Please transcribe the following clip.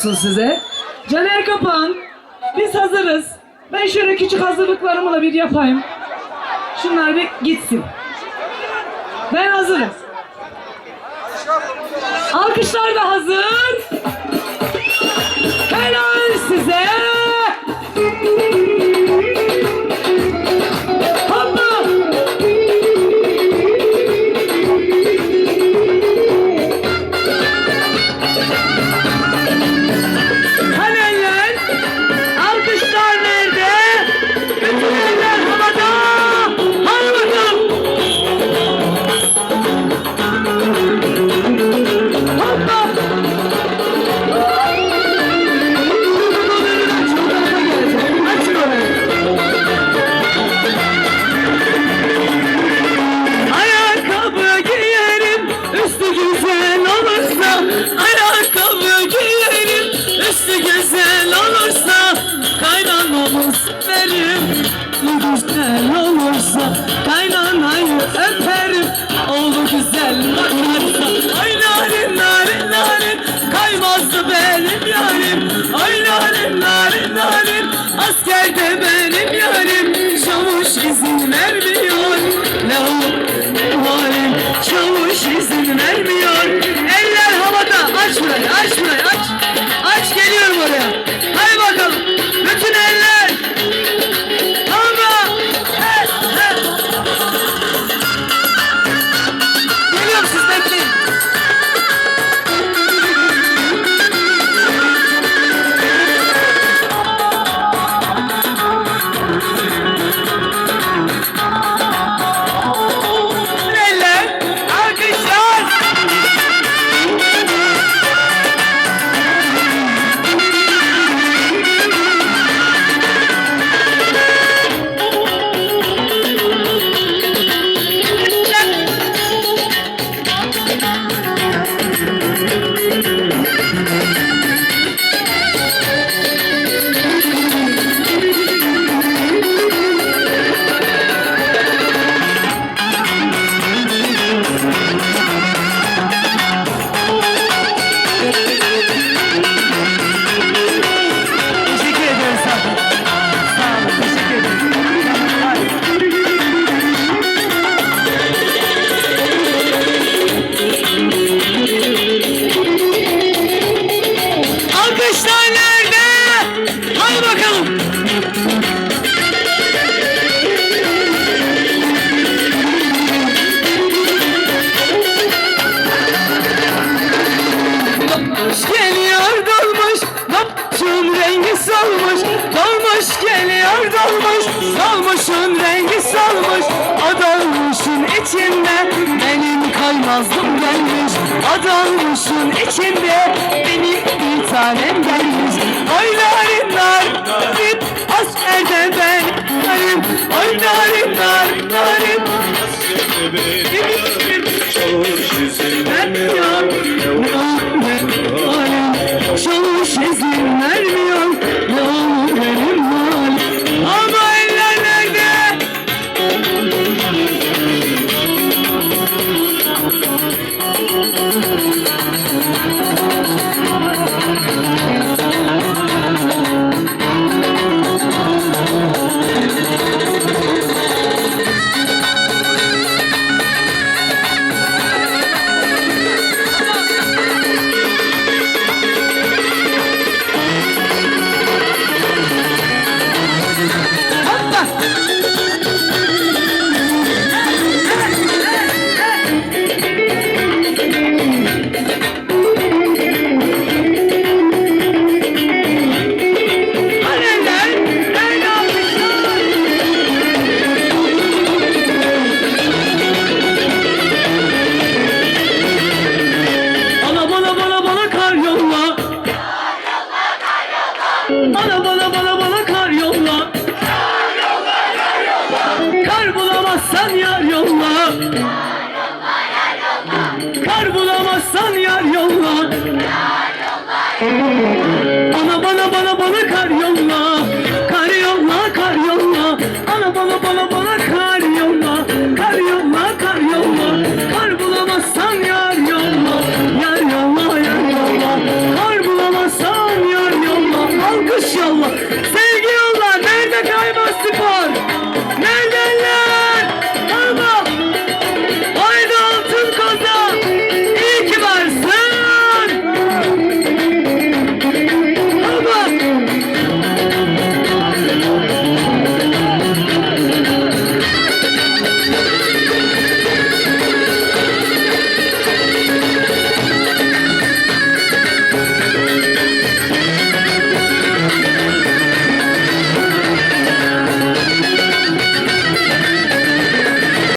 size. Caner Kapan, biz hazırız. Ben şöyle küçük hazırlıklarımı da bir yapayım. Şunlar bir gitsin. Ben hazırım. Alkışlar da hazır. Kaynanamı severim güzel olursa Kaynanayı öperim oğlu güzel bakarsa Ay narin narin narin kaymazdı benim yarim. Ay narin narin narin askerde benim yarim. Çavuş izin vermiyor ne o halim Çavuş izin vermiyor içinde Benim kaymazdım gelmiş. O dolmuşun içinde Benim bir tanem gelmiş. Oy narin narin narin Askerde ben narin Oy narin narin bulamazsan yar yolla. Kar bulamazsan yar yolla. Bana bana bana bana